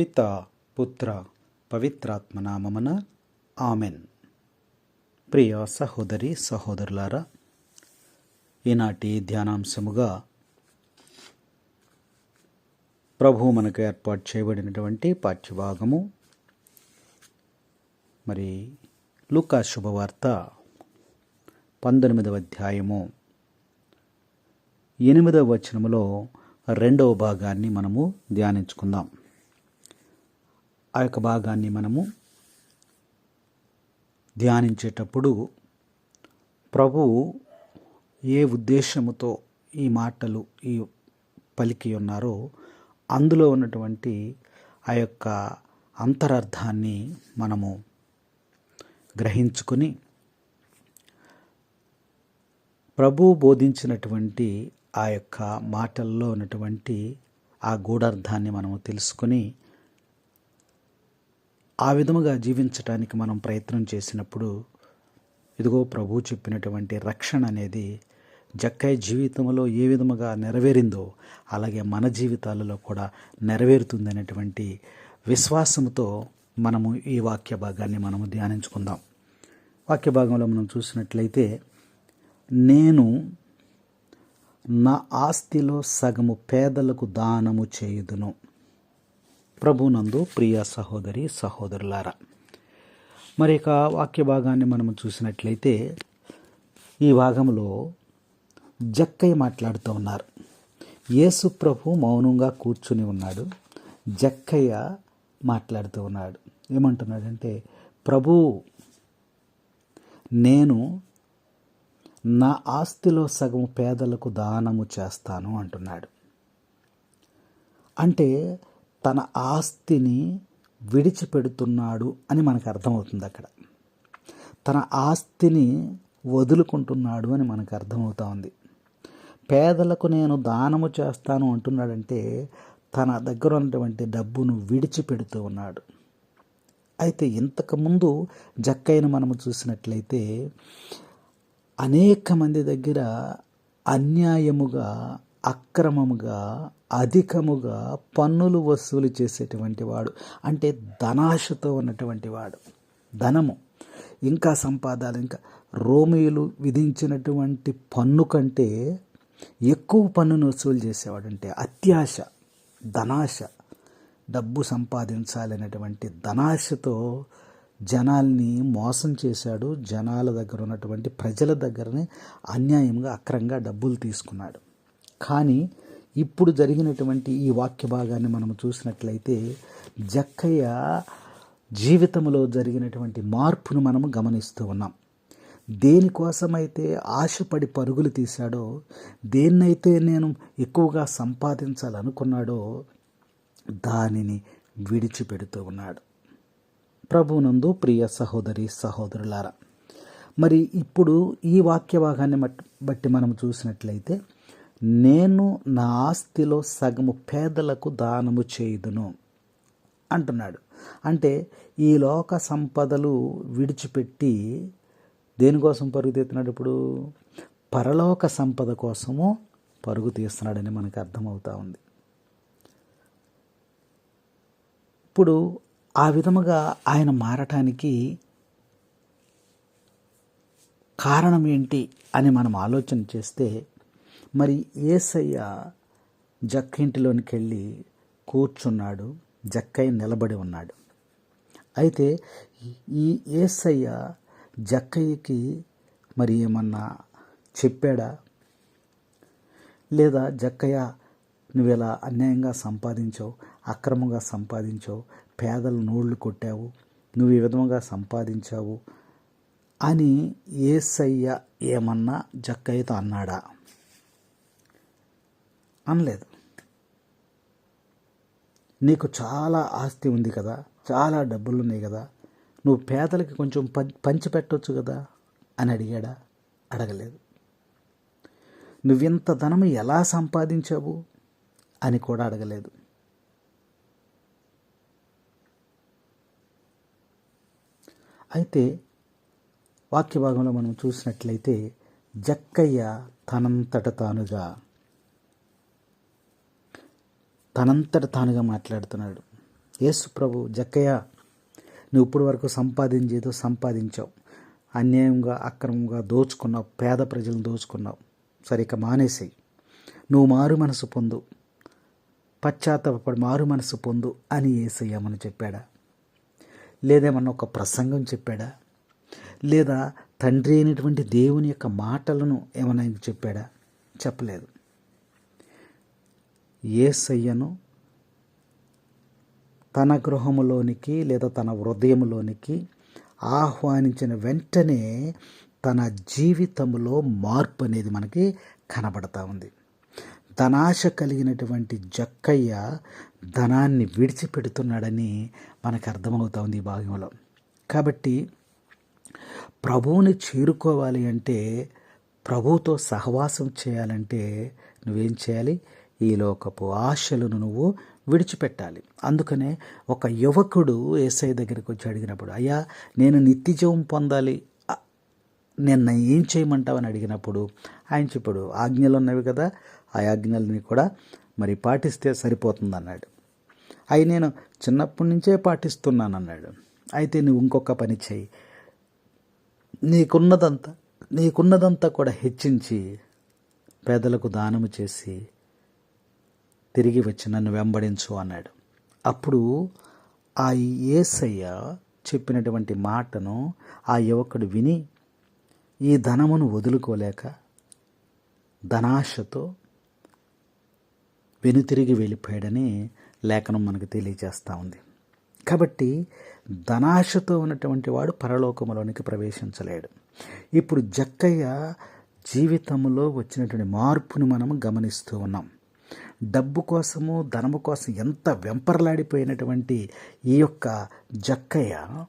పిత పుత్ర పవిత్రాత్మ నామమున ఆమెన్. ప్రియ సహోదరి సహోదరులారా ఈనాటి ధ్యానాంశముగా ప్రభు మనకు ఏర్పాటు చేయబడినటువంటి పాఠ్యభాగము మరి లూకా శుభవార్త పంతొమ్మిదవ అధ్యాయము. ఎనిమిదవ వచనములో రెండవ భాగాన్ని మనము ధ్యానించుకుందాం. ఆ యొక్క భాగాన్ని మనము ధ్యానించేటప్పుడు ప్రభువు ఏ ఉద్దేశముతో ఈ మాటలు ఈ పలికి ఉన్నారో అందులో ఉన్నటువంటి ఆ యొక్క అంతరార్థాన్ని మనము గ్రహించుకొని ప్రభు బోధించినటువంటి ఆ యొక్క మాటల్లో ఉన్నటువంటి ఆ గూఢార్థాన్ని మనము తెలుసుకొని ఆ విధముగా జీవించటానికి మనం ప్రయత్నం చేసినప్పుడు ఇదిగో ప్రభు చెప్పినటువంటి రక్షణ అనేది జక్కయ్య జీవితంలో ఏ విధముగా నెరవేరిందో అలాగే మన జీవితాలలో కూడా నెరవేరుతుందనేటువంటి విశ్వాసంతో మనము ఈ వాక్య భాగాన్ని మనము ధ్యానించుకుందాం. వాక్య భాగంలో మనం చూసినట్లయితే నేను నా ఆస్తిలో సగము పేదలకు దానము చేయుదును. ప్రభునందు ప్రియ సహోదరి సహోదరులారా మరి ఇక వాక్య భాగాన్ని మనం చూసినట్లయితే ఈ భాగంలో జక్కయ్య మాట్లాడుతూ ఉన్నారు. యేసు ప్రభు మౌనంగా కూర్చుని ఉన్నాడు. జక్కయ్య మాట్లాడుతూ ఉన్నాడు. ఏమంటున్నాడంటే ప్రభు నేను నా ఆస్తిలో సగం పేదలకు దానము చేస్తాను అంటున్నాడు. అంటే తన ఆస్తిని విడిచిపెడుతున్నాడు అని మనకు అర్థమవుతుంది అక్కడ. తన ఆస్తిని వదులుకుంటున్నాడు అని మనకు అర్థమవుతా ఉంది. పేదలకు నేను దానము చేస్తాను అంటున్నాడంటే తన దగ్గర ఉన్నటువంటి డబ్బును విడిచిపెడుతూ ఉన్నాడు. అయితే ఇంతకుముందు జక్కయ్యను మనము చూసినట్లయితే అనేక మంది దగ్గర అన్యాయముగా అక్రమముగా అధికముగా పన్నులు వసూలు చేసేటువంటి వాడు. అంటే ధనాశతో ఉన్నటువంటి వాడు. ధనము. ఇంకా సంపాదాలు ఇంకా రోమియోలు విధించినటువంటి పన్ను కంటే ఎక్కువ పన్నును వసూలు చేసేవాడు అంటే అత్యాశ ధనాశ డబ్బు సంపాదించాలనేటువంటి ధనాశతో జనాల్ని మోసం చేశాడు. జనాల దగ్గర ఉన్నటువంటి ప్రజల దగ్గరనే అన్యాయంగా అక్రంగా డబ్బులు తీసుకున్నాడు. కానీ ఇప్పుడు జరిగినటువంటి ఈ వాక్య భాగాన్ని మనం చూసినట్లయితే జక్కయ్య జీవితంలో జరిగినటువంటి మార్పును మనము గమనిస్తూ ఉన్నాం. దేనికోసమైతే ఆశపడి పరుగులు తీశాడో దేన్నైతే నేను ఎక్కువగా సంపాదించాలనుకున్నాడో దానిని విడిచిపెడుతూ ఉన్నాడు. ప్రభునందు ప్రియ సహోదరి సహోదరులారా మరి ఇప్పుడు ఈ వాక్య భాగాన్ని బట్టి మనం చూసినట్లయితే నేను నా ఆస్తిలో సగము పేదలకు దానము చేయుదును అంటున్నాడు. అంటే ఈ లోక సంపదలు విడిచిపెట్టి దేనికోసం పరుగు తీస్తున్నాడు ఇప్పుడు? పరలోక సంపద కోసము పరుగు తీస్తున్నాడని మనకు అర్థమవుతా ఉంది. ఇప్పుడు ఆ విధముగా ఆయన మారటానికి కారణం ఏంటి అని మనం ఆలోచన చేస్తే మరి ఏసయ్య జక్క ఇంటిలోనికి వెళ్ళి కూర్చున్నాడు జక్కయ్య నిలబడి ఉన్నాడు. అయితే ఈ ఏసయ్య జక్కయ్యకి మరి ఏమన్నా చెప్పాడా? లేదా జక్కయ్య నువ్వు ఇలా అన్యాయంగా సంపాదించావు అక్రమంగా సంపాదించావు పేదల నోళ్ళు కొట్టావు నువ్వు ఈ విధంగా సంపాదించావు అని ఏసయ్య ఏమన్నా జక్కయ్యతో అన్నాడా? అనలేదు. నీకు చాలా ఆస్తి ఉంది కదా చాలా డబ్బులు ఉన్నాయి కదా నువ్వు పేదలకి కొంచెం పంచి పెట్టవచ్చు కదా అని అడిగాడా? అడగలేదు. నువ్వింత ధనము ఎలా సంపాదించావు అని కూడా అడగలేదు. అయితే వాక్య భాగంలో మనం చూసినట్లయితే జక్కయ్య తనంతట తానుగా తనంతట తానుగా మాట్లాడుతున్నాడు. యేసు ప్రభు జక్కయ్య నువ్వు ఇప్పటి వరకు సంపాదించేదో సంపాదించావు. అన్యాయంగా అక్రమంగా దోచుకున్నావు. పేద ప్రజలను దోచుకున్నావు. సరే ఇక మానేసేయి. నువ్వు మారు మనసు పొందు. పశ్చాత్తాపడి మారు మనసు పొందు అని ఏసయ్యామని చెప్పాడా? లేదేమన్నా ఒక ప్రసంగం చెప్పాడా? లేదా తండ్రి అయినటువంటి దేవుని యొక్క మాటలను ఏమైనా చెప్పాడా? చెప్పలేదు. ఏసయ్యను తన గృహములోనికి లేదా తన హృదయంలోనికి ఆహ్వానించిన వెంటనే తన జీవితంలో మార్పు అనేది మనకి కనబడతా ఉంది. ధనాశ కలిగినటువంటి జక్కయ్య ధనాన్ని విడిచిపెడుతున్నాడని మనకు అర్థమవుతా ఉంది ఈ భాగంలో. కాబట్టి ప్రభువుని చేరుకోవాలి అంటే ప్రభువుతో సహవాసం చేయాలంటే నువ్వేం చేయాలి? ఈ లోకపు ఆశలను నువ్వు విడిచిపెట్టాలి. అందుకనే ఒక యువకుడు ఏసఐ దగ్గరికి వచ్చి అడిగినప్పుడు అయ్యా నేను నిత్యజీవం పొందాలి. నిన్న ఏం చేయమంటావని అడిగినప్పుడు ఆయన చెప్పాడు ఆజ్ఞలు ఉన్నవి కదా ఆ ఆజ్ఞల్ని కూడా మరి పాటిస్తే సరిపోతుంది అన్నాడు అవి నేను చిన్నప్పటి నుంచే పాటిస్తున్నాను అన్నాడు. అయితే నువ్వు ఇంకొక పని చేయి. నీకున్నదంతా నీకున్నదంతా కూడా హెచ్చించి పేదలకు దానము చేసి తిరిగి వచ్చి నన్ను వెంబడించు అన్నాడు. అప్పుడు ఆ ఏసయ్య చెప్పినటువంటి మాటను ఆ యువకుడు విని ఈ ధనమును వదులుకోలేక ధనాశతో వెనుతిరిగి వెళ్ళిపోయాడని లేఖనం మనకు తెలియజేస్తూ ఉంది. కాబట్టి ధనాశతో ఉన్నటువంటి వాడు పరలోకములోనికి ప్రవేశించలేడు. ఇప్పుడు జక్కయ్య జీవితంలో వచ్చినటువంటి మార్పును మనం గమనిస్తూ ఉన్నాం. డబ్బు కోసము ధనము కోసం ఎంత వెంపర్లాడిపోయినటువంటి ఈ యొక్క జక్కయ్య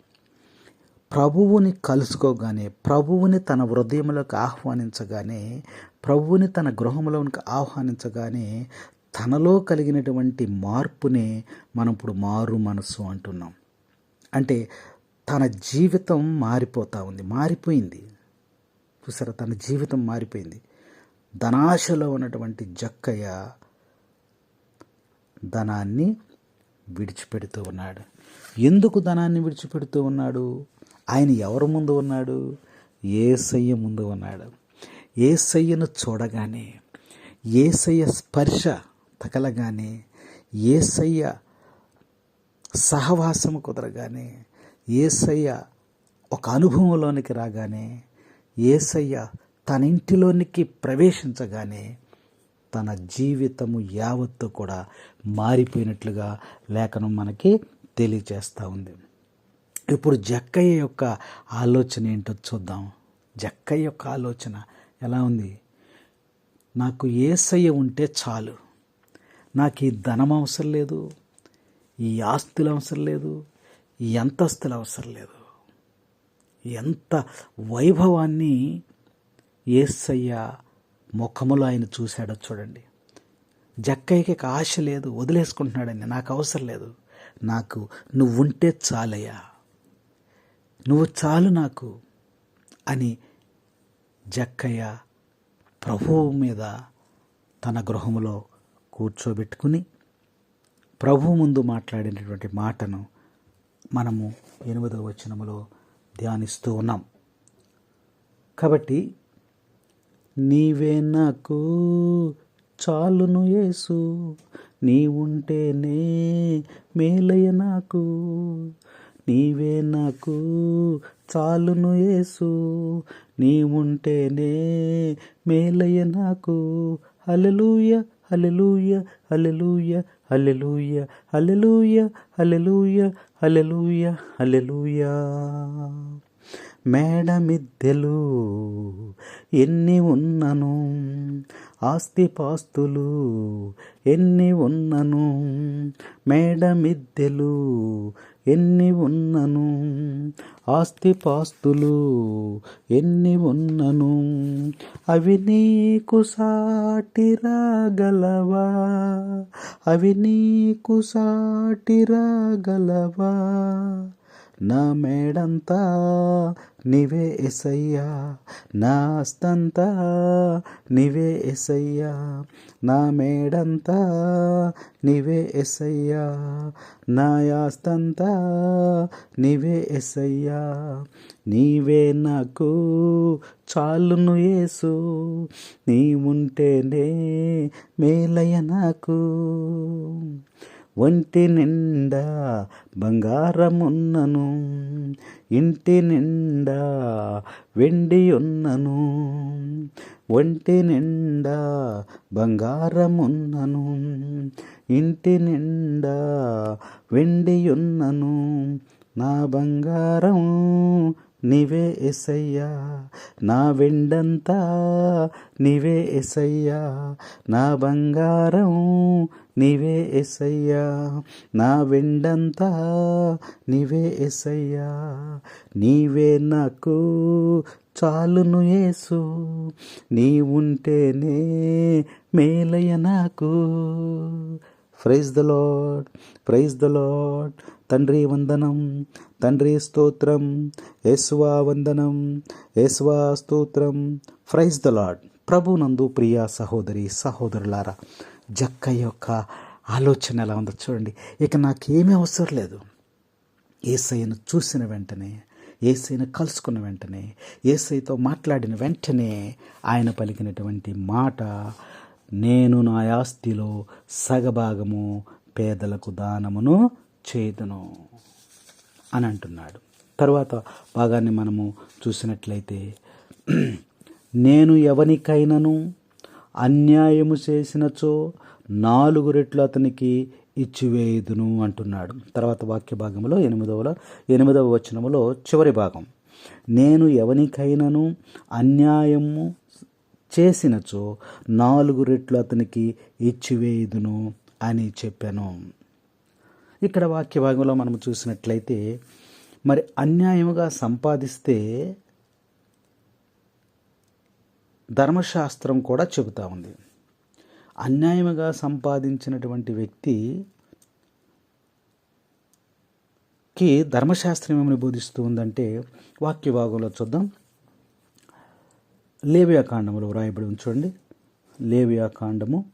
ప్రభువుని కలుసుకోగానే ప్రభువుని తన హృదయంలోకి ఆహ్వానించగానే ప్రభువుని తన గృహంలోనికి ఆహ్వానించగానే తనలో కలిగినటువంటి మార్పునే మనం ఇప్పుడు మారు మనసు అంటున్నాం. అంటే తన జీవితం మారిపోతూ ఉంది మారిపోయింది. చూసారా? తన జీవితం మారిపోయింది. ధనాశలో ఉన్నటువంటి జక్కయ్య ధనాన్ని విడిచిపెడుతూ ఉన్నాడు. ఎందుకు ధనాన్ని విడిచిపెడుతూ ఉన్నాడు? ఆయన ఎవరి ముందు ఉన్నాడు? ఏసయ్య ముందు ఉన్నాడు. ఏసయ్యను చూడగానే ఏసయ్య స్పర్శ తగలగానే ఏసయ్య సహవాసం కుదరగానే ఏసయ్య ఒక అనుభవంలోనికి రాగానే ఏసయ్య తన ఇంటిలోనికి ప్రవేశించగానే తన జీవితము యావత్తు కూడా మారిపోయినట్లుగా లేఖనం మనకి తెలియజేస్తూ ఉంది. ఇప్పుడు జక్కయ్య యొక్క ఆలోచన ఏంటో చూద్దాం. జక్కయ్య యొక్క ఆలోచన ఎలా ఉంది? నాకు ఏసయ్య ఉంటే చాలు. నాకు ఈ ధనం అవసరం లేదు. ఈ ఆస్తులు అవసరం లేదు. ఈ అంతస్తులు అవసరం లేదు. ఎంత వైభవాన్ని ఏసయ్య ముఖములో ఆయన చూశాడో చూడండి. జక్కయ్యకి ఆశ లేదు వదిలేసుకుంటున్నాడని నాకు అవసరం లేదు. నాకు నువ్వు ఉంటే చాలయ్యా. నువ్వు చాలు నాకు అని జక్కయ్య ప్రభువు మీద తన గృహములో కూర్చోబెట్టుకుని ప్రభు ముందు మాట్లాడినటువంటి మాటను మనము ఎనిమిదవ వచనములో ధ్యానిస్తూ ఉన్నాం. కాబట్టి నీవే నాకు చాలును యేసు. నీ ఉంటేనే మేలయ నాకు. నీవే నాకు చాలును యేసు. నీ ఉంటేనే మేలయ నాకు. హల్లెలూయ హల్లెలూయ హల్లెలూయ హల్లెలూయ హల్లెలూయ హల్లెలూయ హల్లెలూయ హల్లెలూయా. మేడమిద్దెలు ఎన్ని ఉన్నను? ఆస్తిపాస్తులు ఎన్ని ఉన్నను? మేడమిద్దెలు ఎన్ని ఉన్నను? ఆస్తిపాస్తులు ఎన్ని ఉన్నను? అవి నీకు సాటిరాగలవా? అవి నీకు సాటిరాగలవా? నా మేడంతా నీవే ఎసయ్యా నా అస్తంతా. నీవే ఎసయ్యా నా మేడంతా. నీవే ఎసయ్యా నా యాస్తంతా. నీవే ఎసయ్యా నీవే నాకు చాలును యేసు. నీ ఉంటేనే మేలయ నాకు. ఒంటి నిండా బంగారమున్నను ఇంటి నిండా వెండి ఉన్నను ఒంటి నిండా బంగారమున్నను ఇంటి నిండా వెండి ఉన్నను నా బంగారం నీవే ఎసయ్యా నా వెండంతా నీవే ఎసయ్యా నా బంగారం నీవే ఎస్సయ్యా నా వెండంతా నీవే ఎస్సయ్యా నీవే నాకు చాలును యేసు నీ ఉంటేనే మేలయ్య నాకు. Praise the Lord praise the Lord తండ్రి వందనం తండ్రి స్తోత్రం యశ్వా వందనం యశ్వా స్తోత్రం. ప్రైజ్ ద లాడ్ ప్రభు నందు ప్రియ సహోదరి సహోదరులారా జక్క యొక్క ఆలోచన ఎలా ఉందో చూడండి. ఇక నాకేమీ అవసరం లేదు. ఏసయ్యను చూసిన వెంటనే ఏసైను కలుసుకున్న వెంటనే ఏసైతో మాట్లాడిన వెంటనే ఆయన పలికినటువంటి మాట నేను నా ఆస్తిలో సగభాగము పేదలకు దానమును చేదును అని అంటున్నాడు. తర్వాత భాగాన్ని మనము చూసినట్లయితే నేను ఎవరికైనాను అన్యాయము చేసినచో నాలుగు రెట్లు అతనికి ఇచ్చివేయుదును అంటున్నాడు. తర్వాత వాక్య భాగంలో ఎనిమిదవలో ఎనిమిదవ వచనములో చివరి భాగం. నేను ఎవనికైనాను అన్యాయము చేసినచో నాలుగు రెట్లు అతనికి ఇచ్చివేయుదును అని చెప్పాను. ఇక్కడ వాక్య భాగంలో మనం చూసినట్లయితే మరి అన్యాయముగా సంపాదిస్తే ధర్మశాస్త్రం కూడా చెబుతా ఉంది. అన్యాయముగా సంపాదించినటువంటి వ్యక్తి కి ధర్మశాస్త్రం ఏమని బోధిస్తూ ఉందంటే వాక్యభాగంలో చూద్దాం. లేవ్యాకాండములో వ్రాయబడి ఉంచండి లేవియా కాండము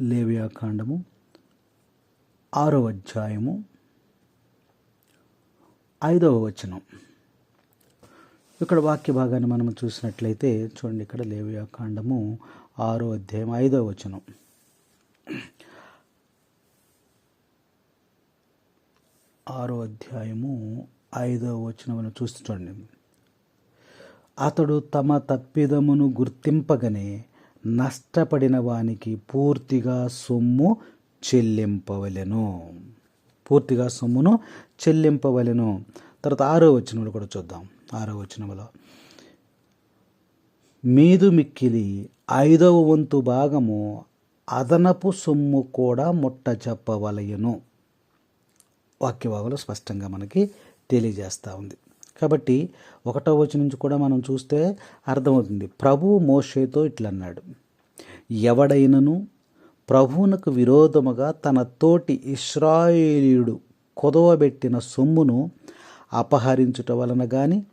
లేవియా కాండము ఆరో అధ్యాయము ఐదవ వచనం. ఇక్కడ వాక్య భాగాన్ని మనం చూసినట్లయితే చూడండి ఇక్కడ లేవియా కాండము ఆరో అధ్యాయం ఐదో వచనం. ఆరో అధ్యాయము ఐదో వచనమును చూస్తూ చూడండి. అతడు తమ తప్పిదమును గుర్తింపగనే నష్టపడిన వానికి పూర్తిగా సొమ్ము చెల్లింపవలెను. పూర్తిగా సొమ్మును చెల్లింపవలెను. తర్వాత ఆరో వచనంలో కూడా చూద్దాం. ఆరో వచనములో. మీదు మిక్కిలి ఐదవ వంతు భాగము అదనపు సొమ్ము కూడా ముట్ట చెప్పవలయను. వాక్యభాగంలో స్పష్టంగా మనకి తెలియజేస్తూ ఉంది. కాబట్టి ఒకటో వచ్చి నుంచి కూడా మనం చూస్తే అర్థమవుతుంది. ప్రభువు మోషేతో ఇట్లన్నాడు. ఎవడైనను ప్రభువునకు విరోధముగా తన తోటి ఇస్రాయేలీయుడు కొదవబెట్టిన సొమ్మును అపహరించుట వలన కానీ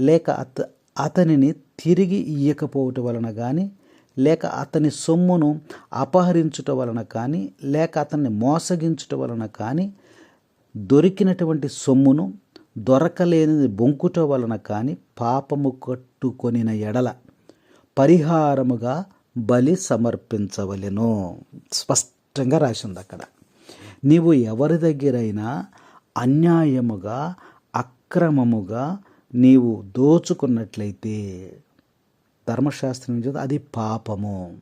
లేక అత అతనిని తిరిగి ఇయ్యకపోవట వలన కానీ లేక అతని సొమ్మును అపహరించుట వలన కానీ లేక అతన్ని మోసగించుట వలన కానీ దొరికినటువంటి సొమ్మును దొరకలేనిది బొంకుట వలన కానీ పాపము కట్టుకొనిన ఎడల పరిహారముగా బలి సమర్పించవలెను. స్పష్టంగా రాసింది అక్కడ. నీవు ఎవరి దగ్గరైనా అన్యాయముగా అక్రమముగా నీవు దోచుకున్నట్లయితే ధర్మశాస్త్రం ఏం అది పాపము.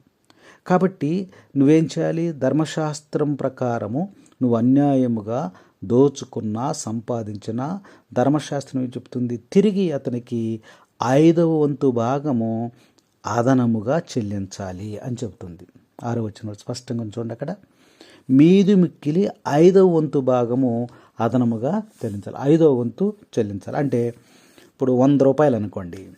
కాబట్టి నువ్వేం చేయాలి? ధర్మశాస్త్రం ప్రకారము నువ్వు అన్యాయముగా దోచుకున్నా సంపాదించిన ధర్మశాస్త్రం ఏం చెప్తుంది తిరిగి అతనికి ఐదవ వంతు భాగము అదనముగా చెల్లించాలి అని చెబుతుంది. ఆరో వచ్చిన స్పష్టంగా చూడండి అక్కడ. మీది మిక్కిలి ఐదవ వంతు భాగము అదనముగా చెల్లించాలి. ఐదవ వంతు చెల్లించాలి. అంటే ఇప్పుడు వంద రూపాయలు అనుకోండి.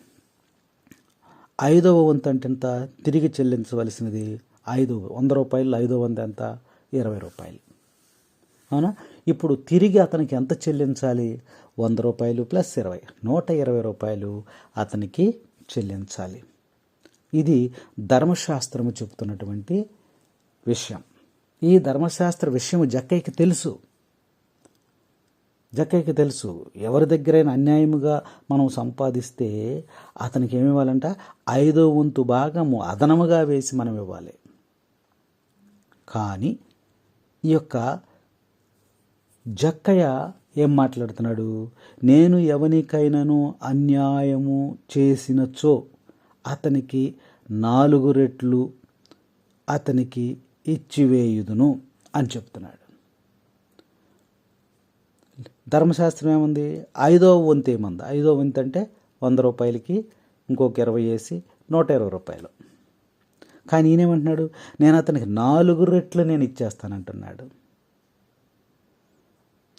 ఐదవ వంతు అంటే ఎంత? తిరిగి చెల్లించవలసినది ఐదు వంద రూపాయలు ఐదవ వంద ఎంత? ఇరవై రూపాయలు. అవునా? ఇప్పుడు తిరిగి అతనికి ఎంత చెల్లించాలి? వంద రూపాయలు ప్లస్ ఇరవై నూట ఇరవై రూపాయలు అతనికి చెల్లించాలి. ఇది ధర్మశాస్త్రము చెబుతున్నటువంటి విషయం. ఈ ధర్మశాస్త్ర విషయం జక్కయ్యకి తెలుసు. జక్కయ్యకి తెలుసు ఎవరి దగ్గరైనా అన్యాయముగా మనం సంపాదిస్తే అతనికి ఏమి ఇవ్వాలంట ఐదో వంతు భాగము అదనముగా వేసి మనం ఇవ్వాలి. కానీ ఈ యొక్క జక్కయ్య ఏం మాట్లాడుతున్నాడు? నేను ఎవనికైనాను అన్యాయము చేసినచో అతనికి నాలుగు రెట్లు అతనికి ఇచ్చివేయుదును అని చెప్తున్నాడు. ధర్మశాస్త్రం ఏముంది? ఐదో వంతు ఏముంది? ఐదో వంతు అంటే వంద రూపాయలకి ఇంకొక ఇరవై వేసి నూట ఇరవై రూపాయలు. కానీ ఈయనేమంటున్నాడు నేను అతనికి నాలుగు రెట్లు నేను ఇచ్చేస్తానంటున్నాడు.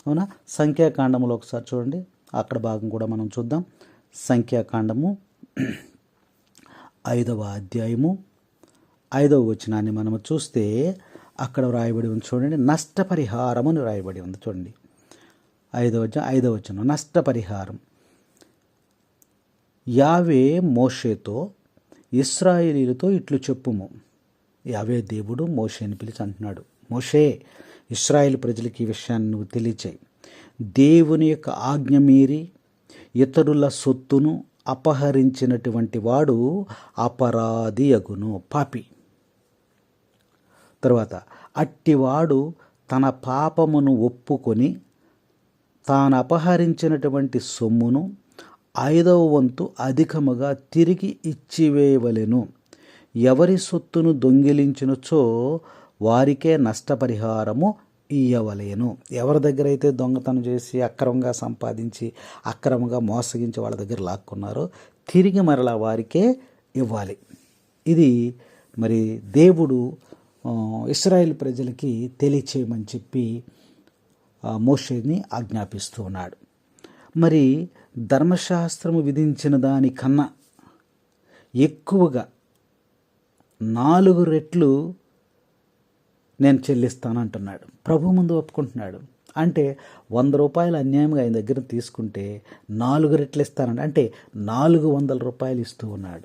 అవునా? సంఖ్యాకాండములో ఒకసారి చూడండి. అక్కడ భాగం కూడా మనం చూద్దాం. సంఖ్యాకాండము ఐదవ అధ్యాయము ఐదవ వచనాన్ని మనము చూస్తే అక్కడ వ్రాయబడి ఉంది చూడండి. నష్టపరిహారం అని వ్రాయబడి ఉంది చూడండి. ఐదవ ఐదవ వచనం నష్టపరిహారం. యావే మోషేతో ఇస్రాయేలీలతో ఇట్లు చెప్పుము. యావే దేవుడు మోషేని పిలిచి అంటున్నాడు మోషే ఇస్రాయేల్ ప్రజలకి ఈ విషయాన్ని నువ్వు తెలియచేయి. దేవుని యొక్క ఆజ్ఞ మీరి ఇతరుల సొత్తును అపహరించినటువంటి వాడు అపరాధి అగును పాపి. తర్వాత అట్టివాడు తన పాపమును ఒప్పుకొని తాను అపహరించినటువంటి సొమ్మును ఐదవ వంతు అధికముగా తిరిగి ఇచ్చివేయవలెను. ఎవరి సొత్తును దొంగిలించినచో వారికే నష్టపరిహారము ఇయ్యవలేను. ఎవరి దగ్గర అయితే దొంగతనం చేసి అక్రమంగా సంపాదించి అక్రమంగా మోసగించి వాళ్ళ దగ్గర లాక్కున్నారో తిరిగి మరలా వారికే ఇవ్వాలి. ఇది మరి దేవుడు ఇస్రాయేల్ ప్రజలకి తెలియచేయమని చెప్పి మోషేని ఆజ్ఞాపిస్తూ ఉన్నాడు. మరి ధర్మశాస్త్రము విధించిన దానికన్నా ఎక్కువగా నాలుగు రెట్లు నేను చెల్లిస్తాను అంటున్నాడు ప్రభు ముందు ఒప్పుకుంటున్నాడు. అంటే వంద రూపాయలు అన్యాయంగా ఆయన దగ్గర తీసుకుంటే నాలుగు రెట్లు ఇస్తానండి అంటే నాలుగు వందల రూపాయలు ఇస్తూ ఉన్నాడు.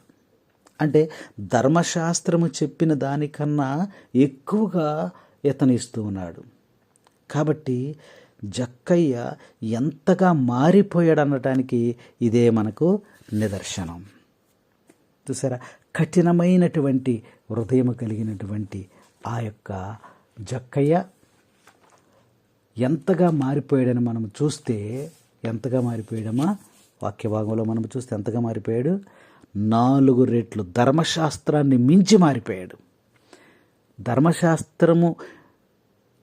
అంటే ధర్మశాస్త్రము చెప్పిన దానికన్నా ఎక్కువగా ఇతను ఇస్తూ ఉన్నాడు. కాబట్టి జక్కయ్య ఎంతగా మారిపోయాడు అనటానికి ఇదే మనకు నిదర్శనం. చూసారా? కఠినమైనటువంటి హృదయం కలిగినటువంటి ఆ యొక్క జక్కయ్య ఎంతగా మారిపోయాడని మనం చూస్తే ఎంతగా మారిపోయాడమా వాక్య భాగంలో మనం చూస్తే ఎంతగా మారిపోయాడు? నాలుగు రెట్లు ధర్మశాస్త్రాన్ని మించి మారిపోయాడు. ధర్మశాస్త్రము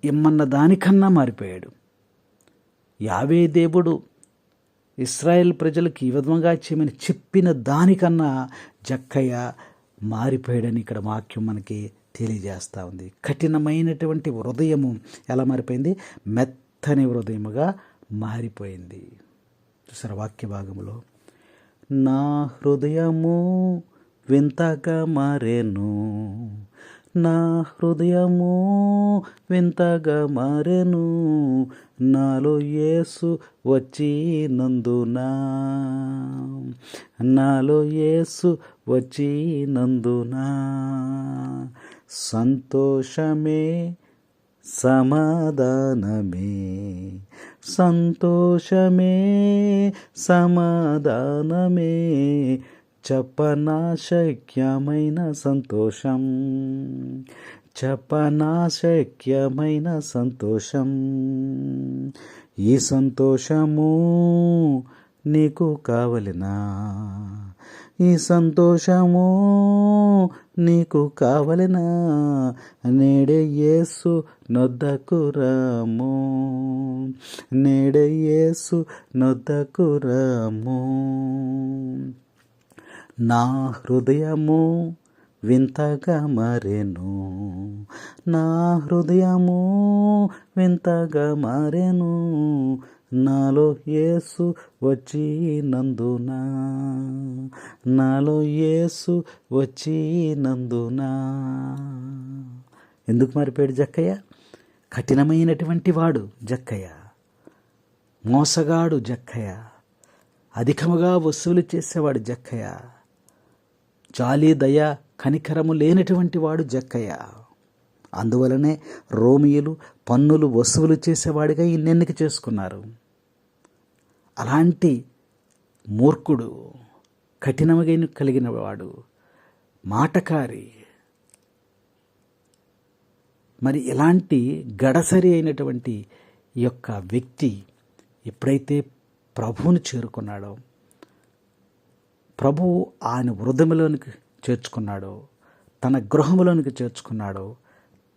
ఇమ్మన్న దానికన్నా మారిపోయాడు. యావే దేవుడు ఇస్రాయేల్ ప్రజలకు ఈ విధంగా చేయమని చెప్పిన దానికన్నా జక్కయ్య మారిపోయాడని ఇక్కడ వాక్యం మనకి తెలియజేస్తూ ఉంది. కఠినమైనటువంటి హృదయము ఎలా మారిపోయింది? మెత్తని హృదయముగా మారిపోయింది. చూసారు వాక్య భాగంలో నా హృదయము వింతగా మారేను నా హృదయము వింతగా మారెను. నాలో యేసు వచ్చినందునా. నాలో యేసు వచ్చినందునా. సంతోషమే సమాధానమే. సంతోషమే సమాధానమే. చెప్పనాశక్యమైన సంతోషం. చెప్పనాశక్యమైన సంతోషం. ఈ సంతోషము నీకు కావలినా? ఈ సంతోషము నీకు కావలినా? నేడే యేసు నొద్దకు రాము. నేడే యేసు నొద్దకు రాము. నా హృదయము వింతగా మరెను. నా హృదయము వింతగా మరెను. నాలో యేసు వచ్చినందునా నాలో యేసు వచ్చినందునా. ఎందుకు మారిపోయాడు జక్కయ్య? కఠినమైనటువంటి వాడు జక్కయ్య. మోసగాడు జక్కయ్య. అధికముగా వసూలు చేసేవాడు జక్కయ్య. జాలి దయ కనికరము లేనటువంటి వాడు జక్కయ్య. అందువలనే రోమియులు పన్నులు వసూలు చేసేవాడిగా ఇన్నెన్నిక చేసుకున్నారు. అలాంటి మూర్ఖుడు కఠినమైన కలిగిన వాడు మాటకారి. మరి ఇలాంటి గడసరి అయినటువంటి యొక్క వ్యక్తి ఎప్పుడైతే ప్రభువును చేరుకున్నాడో ప్రభువు ఆయన వృధములోనికి చేర్చుకున్నాడు తన గృహములోనికి చేర్చుకున్నాడు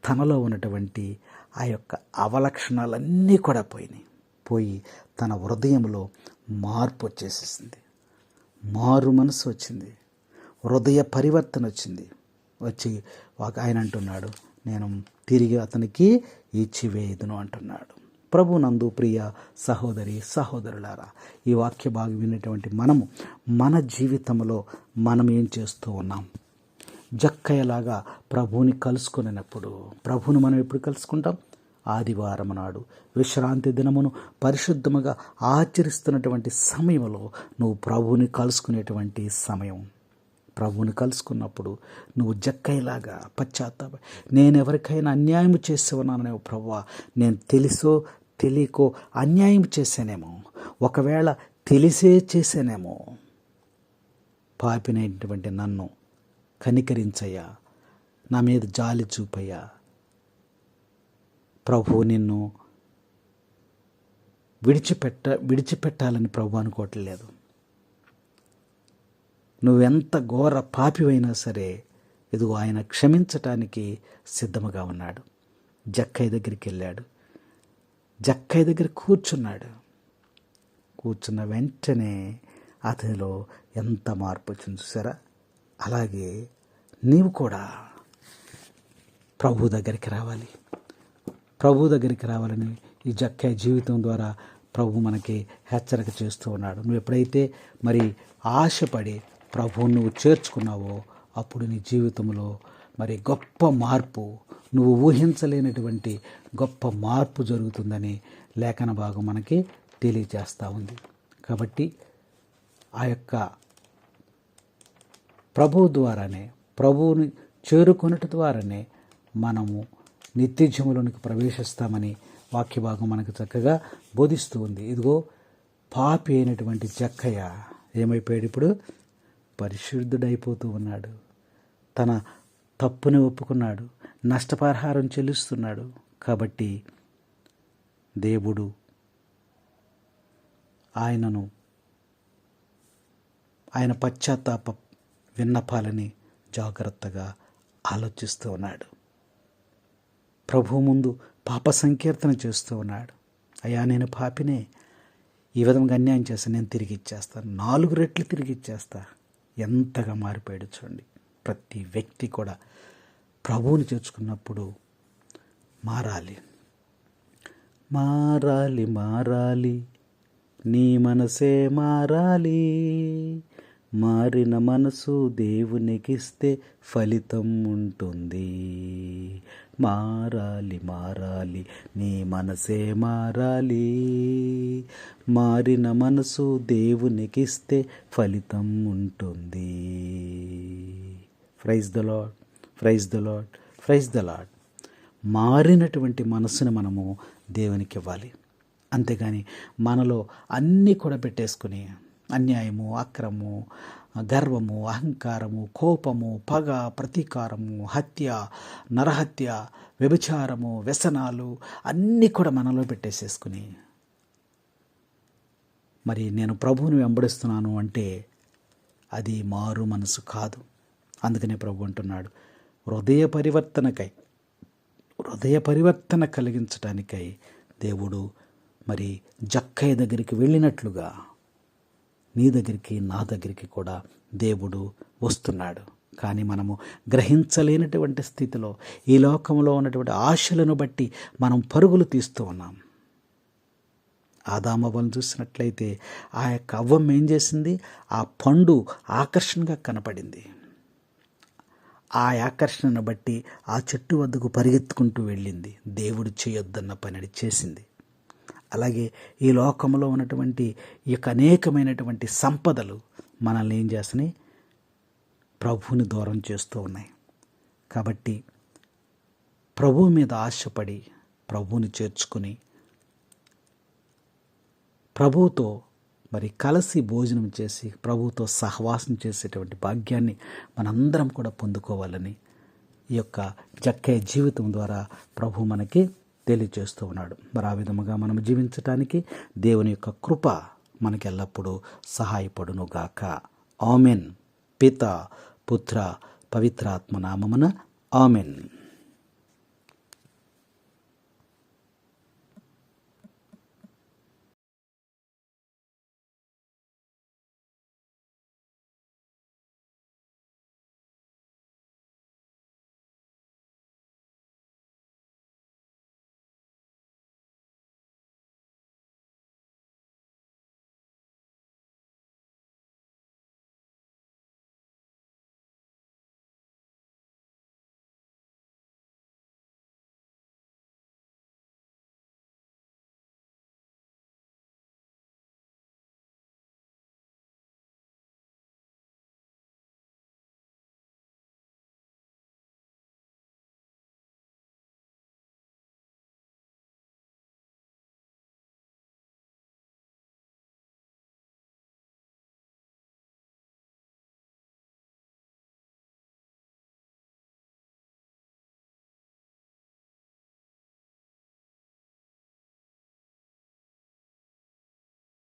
తనలో ఉన్నటువంటి ఆ యొక్క అవలక్షణాలన్నీ కూడా పోయినాయి. పోయి తన హృదయంలో మార్పు వచ్చేసేసింది. మారు మనసు వచ్చింది. హృదయ పరివర్తన వచ్చింది. వచ్చి ఒక ఆయన అంటున్నాడు నేను తిరిగి అతనికి ఇచ్చివేయదును అంటున్నాడు. ప్రభు నందు ప్రియ సహోదరి సహోదరులారా ఈ వాక్య భాగం విన్నటువంటి మనము మన జీవితంలో మనం ఏం చేస్తూ ఉన్నాం? జక్కయ్యలాగా ప్రభువుని కలుసుకునేటప్పుడు ప్రభువుని మనం ఎప్పుడు కలుసుకుంటాం? ఆదివారం నాడు విశ్రాంతి దినమును పరిశుద్ధముగా ఆచరిస్తున్నటువంటి సమయంలో నువ్వు ప్రభువుని కలుసుకునేటువంటి సమయం. ప్రభువుని కలుసుకున్నప్పుడు నువ్వు జక్కయ్యలాగా పశ్చాత్తాప నేను ఎవరికైనా అన్యాయం చేసి ఉన్నానేమో నేను తెలుసో తెలియకో అన్యాయం చేశానేమో ఒకవేళ తెలిసే చేశానేమో పాపినటువంటి నన్ను కనికరించయ్యా నా మీద జాలి చూపయ్యా. ప్రభు నిన్ను విడిచిపెట్ట విడిచిపెట్టాలని ప్రభు అనుకోవట్లేదు. నువ్వెంత ఘోర పాపివైనా సరే ఇదిగో ఆయన క్షమించటానికి సిద్ధముగా ఉన్నాడు. జక్కయ్య దగ్గరికి వెళ్ళాడు. జక్కయ్య దగ్గర కూర్చున్నాడు. కూర్చున్న వెంటనే అతనిలో ఎంత మార్పు వచ్చింది చూసారా? అలాగే నీవు కూడా ప్రభు దగ్గరికి రావాలి. ప్రభు దగ్గరికి రావాలని ఈ జక్కయ్య జీవితం ద్వారా ప్రభు మనకి హెచ్చరిక చేస్తూ ఉన్నాడు. నువ్వు ఎప్పుడైతే మరి ఆశపడి ప్రభువును నువ్వు చేర్చుకున్నావో అప్పుడు నీ జీవితంలో మరి గొప్ప మార్పు నువ్వు ఊహించలేనటువంటి గొప్ప మార్పు జరుగుతుందని లేఖన భాగం మనకి తెలియజేస్తూ ఉంది. కాబట్టి ఆ యొక్క ప్రభువు ద్వారానే ప్రభువుని చేరుకొనట ద్వారానే మనము నిత్యజములోనికి ప్రవేశిస్తామని వాక్య భాగం మనకు చక్కగా బోధిస్తూ ఉంది. ఇదిగో పాపి అయినటువంటి జక్కయ్య ఏమైపోయాడు ఇప్పుడు? పరిశుద్ధుడైపోతూ ఉన్నాడు. తన తప్పుని ఒప్పుకున్నాడు. నష్టపరిహారం చెల్లిస్తున్నాడు. కాబట్టి దేవుడు ఆయనను ఆయన పశ్చాత్తాప విన్నపాలని జాగ్రత్తగా ఆలోచిస్తూ ఉన్నాడు. ప్రభు ముందు పాప సంకీర్తన చేస్తూ ఉన్నాడు. అయ్యా నేను పాపినే. ఈ విధంగా అన్యాయం చేస్తాను నేను తిరిగి ఇచ్చేస్తాను నాలుగు రెట్లు తిరిగి ఇచ్చేస్తాను ఎంతగా మారిపోయాడు చూడండి. ప్రతి వ్యక్తి కూడా ప్రభువుని చేర్చుకున్నప్పుడు మారాలి. మారాలి మారాలి నీ మనసే మారాలి. మారిన మనసు దేవునికిస్తే ఫలితం ఉంటుంది. మారాలి మారాలి నీ మనసే మారాలి. మారిన మనసు దేవునికిస్తే ఫలితం ఉంటుంది. Praise the Lord praise the Lord praise the Lord మారినటువంటి మనసును మనము దేవునికి ఇవ్వాలి. అంతేగాని మనలో అన్నీ కూడా పెట్టేసుకుని అన్యాయము అక్రము గర్వము అహంకారము కోపము పగ ప్రతీకారము హత్య నరహత్య వ్యభిచారము వ్యసనాలు అన్నీ కూడా మనలో పెట్టేసేసుకుని మరి నేను ప్రభువుని వెంబడిస్తున్నాను అంటే అది మారు మనసు కాదు. అందుకనే ప్రభు అంటున్నాడు హృదయ పరివర్తనకై హృదయ పరివర్తన కలిగించటానికై దేవుడు మరి జక్కయ్య దగ్గరికి వెళ్ళినట్లుగా నీ దగ్గరికి నా దగ్గరికి కూడా దేవుడు వస్తున్నాడు. కానీ మనము గ్రహించలేనటువంటి స్థితిలో ఈ లోకంలో ఉన్నటువంటి ఆశలను బట్టి మనం పరుగులు తీస్తూ ఉన్నాం. ఆదామవ్వను చూసినట్లయితే ఆ యొక్క అవ్వం ఏం చేసింది? ఆ పండు ఆకర్షణగా కనపడింది. ఆ ఆకర్షణను బట్టి ఆ చెట్టు వద్దకు పరిగెత్తుకుంటూ వెళ్ళింది. దేవుడు చేయొద్దన్న పనిని చేసింది. అలాగే ఈ లోకంలో ఉన్నటువంటి ఈ యొక్క అనేకమైనటువంటి సంపదలు మనల్ని ఏం చేస్తున్నాయి? ప్రభువుని దూరం చేస్తూ ఉన్నాయి. కాబట్టి ప్రభువు మీద ఆశపడి ప్రభువుని చేర్చుకుని ప్రభువుతో మరి కలిసి భోజనం చేసి ప్రభువుతో సహవాసం చేసేటువంటి భాగ్యాన్ని మనందరం కూడా పొందుకోవాలని ఈ యొక్క జక్కే జీవితం ద్వారా ప్రభు మనకి తెలియజేస్తూ ఉన్నాడు. మరి ఆ విధముగా మనం జీవించటానికి దేవుని యొక్క కృప మనకి ఎల్లప్పుడూ సహాయపడును గాక ఆమెన్. పిత పుత్ర పవిత్రాత్మ నామమున ఆమెన్.